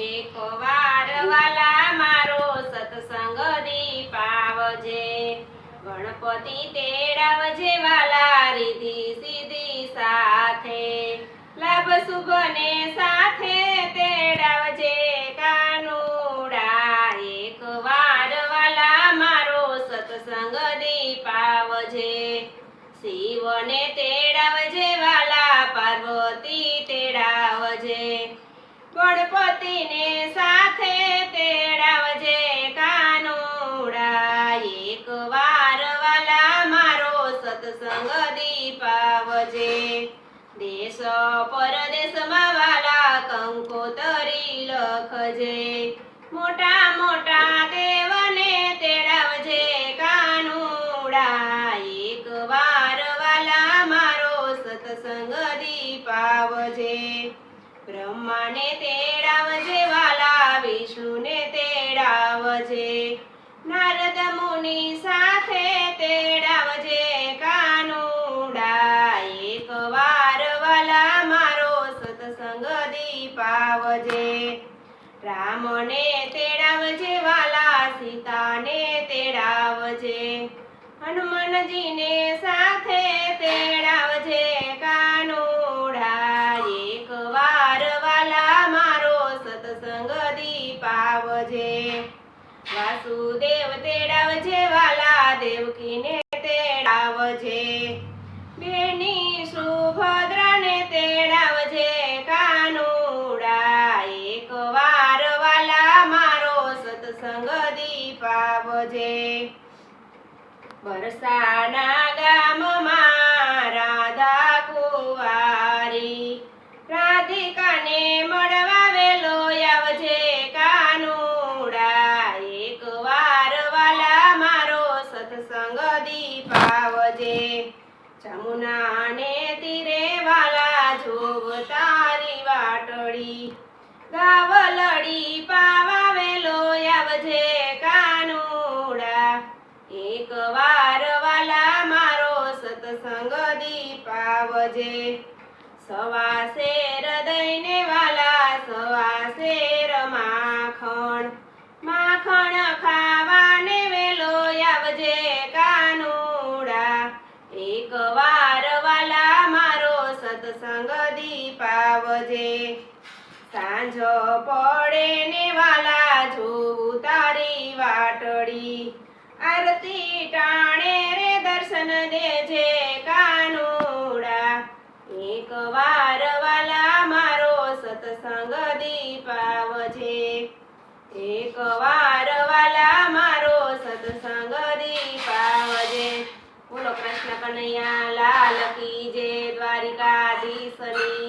એક વાર વાલા મારો સત્સંગ દીપાવજે. ગણપતિ તેડાવજે વાલા રીધિ સીધી સાથે. લાભ શુભ ને સાથે તેડાવજે કાનુડા. એક વાર વાલા મારો સત્સંગ દીપાવજે. શિવને તેડાવજે ગણપતિને સાથે તેડાવજે કાનુડા. એક વાર વાલા મારો સત્સંગ દીપાવજે. દેશ પરદેશમાં વાલા કંકોતરી લખજે. મોટા મોટા દેવને તેડાવજે કાનુડા. એક વાર વાલા મારો સત્સંગ દીપાવજે. બ્રહ્માને તેડાવજે, વાલા વિષ્ણુને તેડાવજે. નારદ મુનિ સાથે તેડાવજે કાનુડા એક વાર વાલા મારો સત્સંગ દીપાવજે. રામને તેડાવજે, વાલા સીતાને તેડાવજે. હનુમાનજીને સાથે દીપાવજે વાસુદેવ તેડાવજે વાલા દેવકીને તેડાવજે. બેની સુભદ્રાને તેડાવજે, કાનુડા એક વાર વાલા મારો સત્સંગ દીપાવજે. વરસાના ગામમાં સત્સંગ દીપાવજે જમુનાને તીરે વાલા જોવ તારી વાટડી ગાવલડી પાવા વેલો આવજે કાનુડા. એક વાર વાલા મારો સત્સંગ દીપાવજે. સવા શેર દઈને વાલા સવા શેર માખણ. માખણ દીપાવજે સાંજ પડે ને વાલા જોવું તારી વાટડી. આરતી ટાણે રે દર્શન દેજે કાનુડા. એક વાર વાલા મારો સત્સંગ દીપાવજે. એક વાર વાલા મારો સત્સંગ દીપાવજે. બોલો કૃષ્ણ કનૈયા, લાલ કી જે દ્વારિકાધીશની